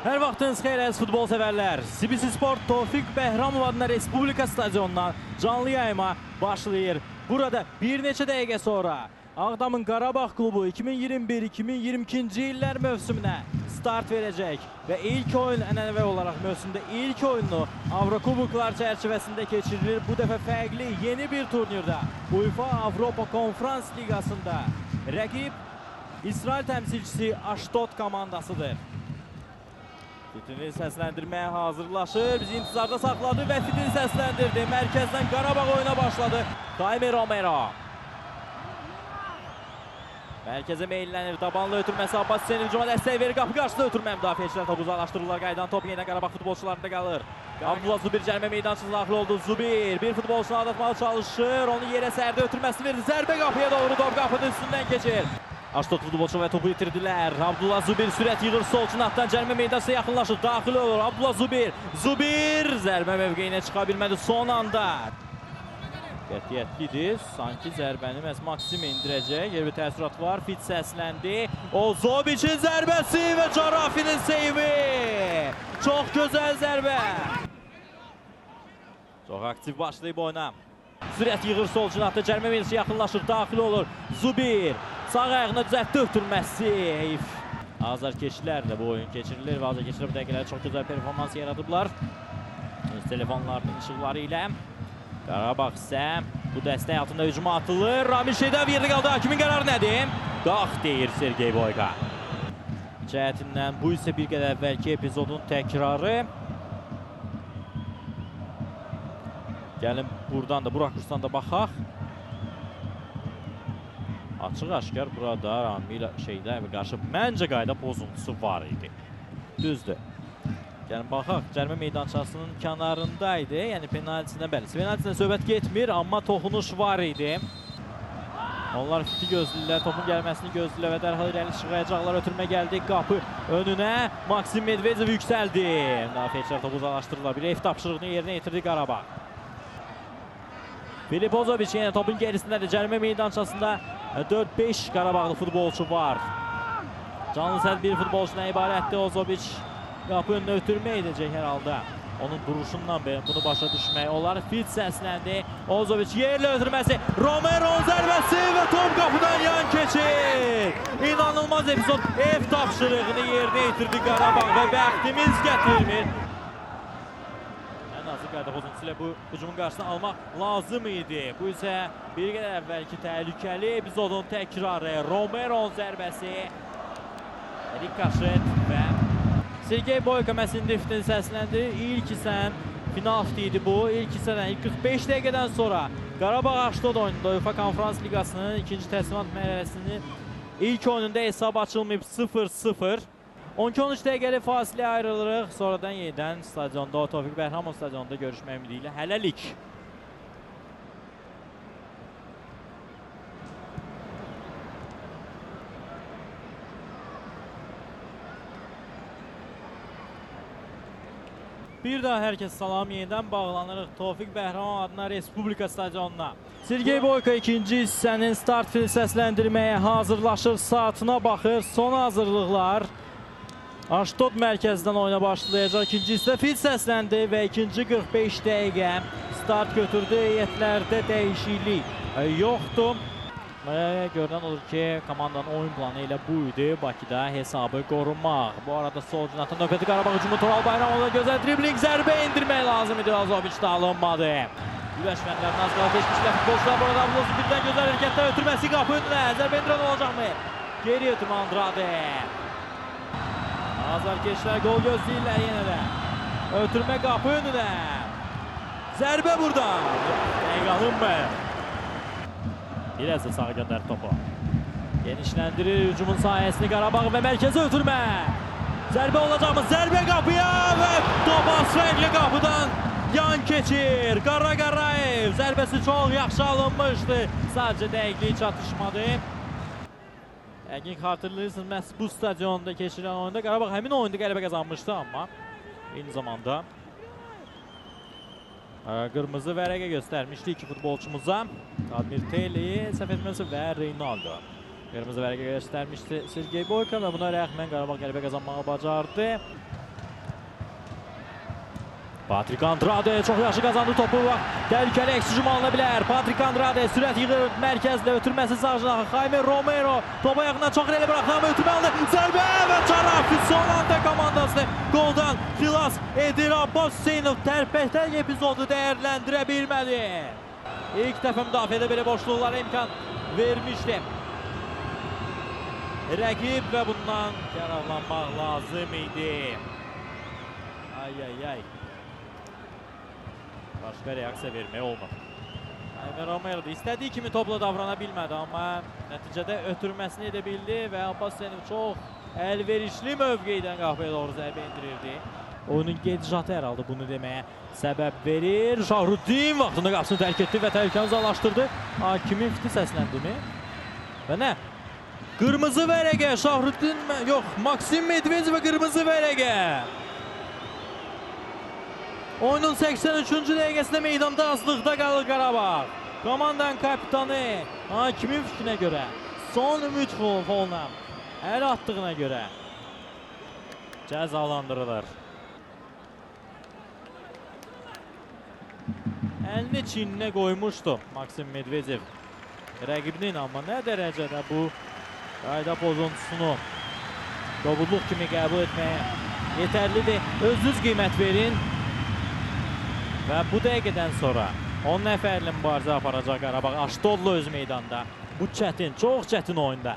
Hər vaxtınız xeyir əziz futbol sevərlər. CBC Sport Tofiq Bəhramov adına Respublika stadionundan canlı yayıma başlayır. Burada bir neçə dəqiqə sonra Ağdamın Qarabağ klubu 2021-2022-ci illər mövsümünə start verəcək və ilk oyun ənənəvi olaraq mövsümdə ilk oyununu Avrokuboklar çərçivəsində keçirilir. Bu dəfə fərqli yeni bir turnirdə UEFA Avropa Konferans Liqasında rəqib İsrail təmsilçisi Aşdod komandasıdır. Fitini səsləndirməyə hazırlaşır. Bizi intizarda saxladı və Fitini səsləndirdi. Mərkəzdən Qarabağ oyuna başladı. Daimi Romero. Mərkəzə meyllənir. Tabanlı ötürməsi Abbas Hüseyin hücuma dəstək verir. Qapı qarşısında ötürmə müdafiəçilər topu uzaqlaşdırırlar. Qaydan top yenə Qarabağ futbolçularında qalır. Abdullah Zubir cərimə meydançasına daxil oldu. Zubir bir futbolçunu aldatmağa çalışır. Onu yerə sərdi ötürməsini verdi. Zərbə qapıya doğru top qapının üstündən keçir. Aşdod futbolçu və topu itirdilər. Abdullah Zubir sürət yığır sol cinatdan cərimə meydançasına yaxınlaşır. Daxil olur. Abdullah Zubir. Zubir zərbə mövqeyinə çıxa bilmədi son anda. Qətiyyətlidir. Sanki zərbəni məhz Maksim indirəcək. Yer bir təəssürat var. Fit səsləndi. O Zobiçin zərbəsi və Carafinin seyvi. Çox gözəl zərbə. Çox aktiv başlayıb oyuna. Sürət yığır sol cinatda cərimə meydançasına yaxınlaşır. Daxil olur. Zubir. Sağ ayağına düzəltdi ötürməsi. Heyf. Azarkeşlərlə bu oyun keçirilir və azarkeşlər bu dəqiqələrdə çox gözəl performans yaradıblar. Öz telefonlarının işıqları ilə. Qarabağ isə bu dəstək altında hücuma atılır. Ramil Şeydav yerdə qaldı. Hakimin qərarı nədir? Qalx deyir Sergey Boyka. Cəhətindən bu isə bir qədər əvvəlki epizodun təkrarı. Gəlin buradan da, bu rakursdan da baxaq. Açıq-aşkar burada Ramil Şeydayevə qarşı məncə qayda pozuntusu var idi. Düzdür. Yəni baxaq, cərimə meydançasının kənarındaydı. Yəni penaltisinə bəli. Penaltisinə söhbət getmir, amma toxunuş var idi. Onlar fiti gözləyirlər, topun gəlməsini gözləyirlər və dərhal irəli çıxacaqlar. Ötürmə gəldi qapı önünə. Maksim Medvedev yüksəldi. Müdafiəçilər topu uzaqlaşdırırlar. Bir ev tapşırığını yerinə yetirdi Qarabağ. Filip Ozoviç yenə topun gerisindədir. Cərimə meydançasında 4-5 Qarabağlı futbolçu var. Canlı sərt bir futbolçudan ibarətdir Ozoviç. Qapı önünə ötürmə edəcək hər. Onun duruşundan belə bunu başa düşmək olar. Fit səsləndi. Ozoviç yerlə ötürməsi. Romero'nun zərbəsi və top qapıdan yan keçir. İnanılmaz epizod. Ev tapşırığını yerinə yetirdi Qarabağ və bəxtimiz gətirmir. Ən azı qayda pozuntusu ilə bu hücumun qarşısını almaq lazım idi. Bu isə bir qədər əvvəlki təhlükəli epizodun təkrarı. Romero'nun zərbəsi. Rikaşet və Sergey Boyka məsəlində iftini səsləndi. İlk sən final idi bu. İlk hissədən ilk 45 dəqiqədən sonra Qarabağ Aşdod oyununda UEFA Konferans Liqasının ikinci təslimat mərhələsinin ilk oyununda hesab açılmayıb 0-0. 12-13 dəqiqəlik fasilə ayrılırıq. Sonradan yenidən stadionda, Tofiq Bəhramov stadionunda görüşmək ümidi ilə hələlik. Bir daha hər kəs salam yenidən bağlanırıq Tofiq Bəhramov adına Respublika stadionuna. Sergey Boyka ikinci hissənin start fil səsləndirməyə hazırlaşır. Saatına baxır. Son hazırlıqlar. Aşdod mərkəzdən oyuna başlayacaq. İkinci hissə fil səsləndi və ikinci 45 dəqiqə start götürdü. Heyətlərdə dəyişiklik e, yoxdur. Və görünən olur ki, komandanın oyun planı elə bu. Bakıda hesabı qorunmaq. Bu arada sol cinatın növbəti Qarabağ hücumu Toral Bayramovla gözəl dribling zərbə indirmək lazım idi. Azoviç da alınmadı. Güləşmənlərin az qala keçmişlər futbolçular burada Abdullah birdən gözəl hərəkətlə ötürməsi qapı önünə. Zərbə indirən olacaqmı? Geri ötürmə Andrade. Azarkeşlər gol gözləyirlər yenə də. Ötürmə qapı önünə. Zərbə buradan. Dəqiq alınmı? Biraz da sağa göndər topu. Genişləndirir hücumun sahəsini Qarabağ və mərkəzə ötürmə. Zərbə olacaqmı? Zərbə qapıya və top Asfəngli qapıdan yan keçir. Qara Qarayev zərbəsi çox yaxşı alınmışdı. Sadəcə dəqiqliyi çatışmadı. Yəqin xatırlayırsınız, məhz bu stadionda keçirilən oyunda Qarabağ həmin oyunda qələbə qazanmışdı, amma eyni zamanda ə, qırmızı vərəqə göstərmişdi iki futbolçumuza. Admir Teli, səhv etməsə və Reynaldo. Qırmızı vərəqə göstərmişdi Sergey Boyka və buna rəğmən Qarabağ qələbə qazanmağı bacardı. Patrik Andrade çok yaxşı qazandı topu. Təhlükəli əks hücum. Patrik Andrade sürət yığır mərkəzdə ötürməsi sağcına. Jaime Romero topa yaxından çox irəli buraxdı amma ötürmə aldı. Zərbə və Çarafi son anda komandasını qoldan xilas edir. Abbas Hüseynov tərpəkdən epizodu dəyərləndirə bilmədi. İlk dəfə müdafiədə belə boşluqlara imkan vermişdi. Rəqib və bundan yararlanmaq lazım idi. Ay ay ay. Başqa reaksiya vermək olmur. Aymer Romero da istədiyi kimi topla davrana bilmədi, amma nəticədə ötürməsini edə bildi və Abbas Hüseynov çox əlverişli mövqedən qapıya doğru zərbə endirirdi. Oyunun gedişatı hər halda bunu deməyə səbəb verir. Şahruddin vaxtında qapısını tərk etdi və təhlükəni uzaqlaşdırdı. Hakimin fiti səsləndimi? Və nə? Qırmızı vərəqə Şahruddin yox, Maksim Medvedev və qırmızı vərəqə. Oyunun 83-cü dəqiqəsində meydanda azlıqda qalır Qarabağ. Komandanın kapitanı hakimin fikrinə görə son ümid folla əl attığına görə cəzalandırılır. Əlini çininə qoymuşdu Maksim Medvedev rəqibinin amma nə dərəcədə bu qayda pozuntusunu qobulluq kimi qəbul etməyə yetərlidir. Özünüz qiymət verin. Və bu dəqiqədən sonra 10 nəfərli mübarizə aparacaq Qarabağ Aşdodla öz meydanda. Bu çətin, çox çətin oyunda.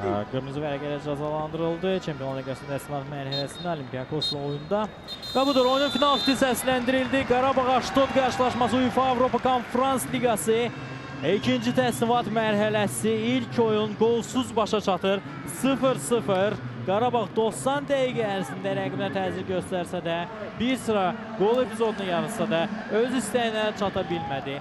Qırmızı vərəqə ilə cəzalandırıldı. Çempionlar Liqasının əsnaf mərhələsində Olympiakosla oyunda. Və budur, oyunun final fiti səsləndirildi. Qarabağ Aşdod qarşılaşması UEFA Avropa Konferans Liqası İkinci təsnivat mərhələsi ilk oyun qolsuz başa çatır. 0-0. Qarabağ 90 dəqiqə ərzində rəqibinə təzyiq göstərsə də, bir sıra qol epizodunu yarısa da öz istəyinə çata bilmədi.